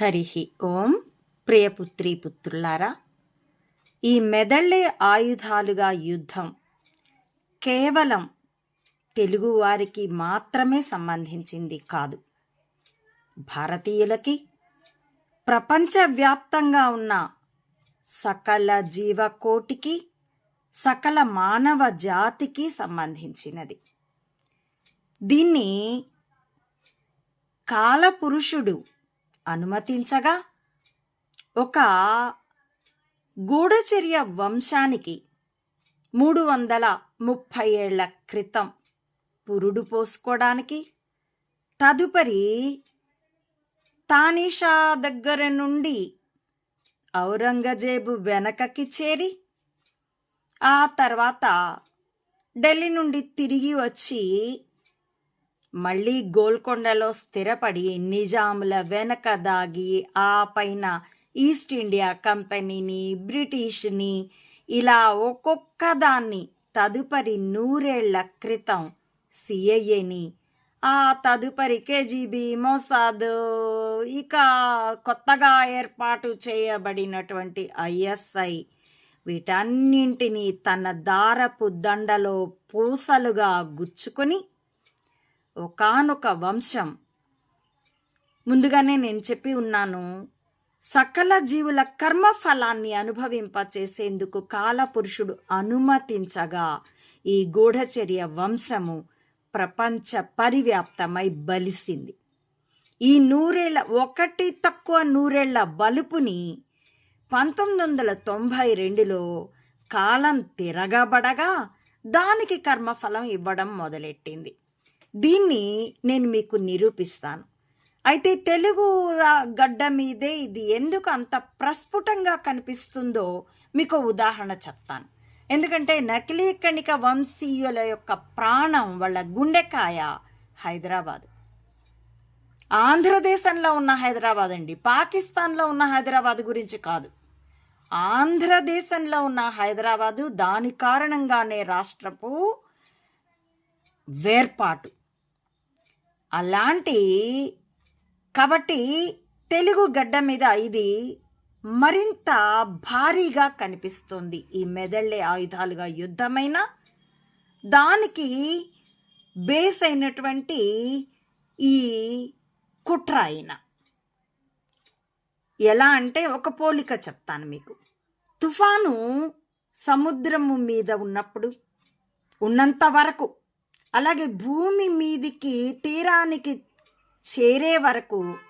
హరి ఓం ప్రియపుత్రీ పుత్రులారా ఈ మెదళ్ళే ఆయుధాలుగా యుద్ధం. కేవలం తెలుగువారికి మాత్రమే సంబంధించింది కాదు. భారతీయులకి ప్రపంచవ్యాప్తంగా ఉన్న సకల జీవకోటికి సకల మానవ జాతికి సంబంధించినది. దీన్ని కాలపురుషుడు అనుమతించగా ఒక గూఢచర్య వంశానికి మూడు వందల ముప్పై ఏళ్ళ క్రితం పురుడు పోసుకోవడానికి తదుపరి తానిషా దగ్గర నుండి ఔరంగజేబు వెనకకి చేరి ఆ తర్వాత ఢిల్లీ నుండి తిరిగి వచ్చి మళ్ళీ గోల్కొండలో స్థిరపడి నిజాముల వెనక దాగి ఆ పైన ఈస్ట్ ఇండియా కంపెనీని బ్రిటిష్ని ఇలా ఒక్కొక్క దాన్ని తదుపరి నూరేళ్ళ క్రితం సిఐఏని ఆ తదుపరి కేజీబీ మోసాద్. ఇక కొత్తగా ఏర్పాటు చేయబడినటువంటి ఐఎస్ఐ వీటన్నింటినీ తన దారపు దండలో పూసలుగా గుచ్చుకొని ఒకానొక వంశం. ముందుగానే నేను చెప్పి ఉన్నాను సకల జీవుల కర్మఫలాన్ని అనుభవింపచేసేందుకు కాలపురుషుడు అనుమతించగా ఈ గూఢచర్య వంశము ప్రపంచ పరివ్యాప్తమై బలిసింది. ఈ నూరేళ్ళ ఒకటి తక్కువ నూరేళ్ళ బలుపుని పంతొమ్మిది వందల తొంభై రెండులో కాలం తిరగబడగా దానికి కర్మఫలం ఇవ్వడం మొదలెట్టింది. దీన్ని నేను మీకు నిరూపిస్తాను. అయితే తెలుగు గడ్డ మీదే ఇది ఎందుకు అంత ప్రస్ఫుటంగా కనిపిస్తుందో మీకు ఉదాహరణ చెప్తాను. ఎందుకంటే నకిలీ కణిక వంశీయుల యొక్క ప్రాణం వాళ్ళ గుండెకాయ హైదరాబాద్. ఆంధ్రదేశంలో ఉన్న హైదరాబాద్ అండి. పాకిస్తాన్లో ఉన్న హైదరాబాద్ గురించి కాదు. ఆంధ్రదేశంలో ఉన్న హైదరాబాదు దాని కారణంగానే రాష్ట్రపు వేర్పాటు. అలాంటి కాబట్టి తెలుగు గడ్డ మీద ఇది మరింత భారీగా కనిపిస్తుంది. ఈ మెదళ్ళే ఆయుధాలుగా యుద్ధమైన దానికి బేస్ అయినటువంటి ఈ కుట్ర అయిన. ఎలా అంటే ఒక పోలిక చెప్తాను మీకు. తుఫాను సముద్రము మీద ఉన్నప్పుడు ఉన్నంత వరకు అలాగే భూమి మీదికి తీరానికి చేరే వరకు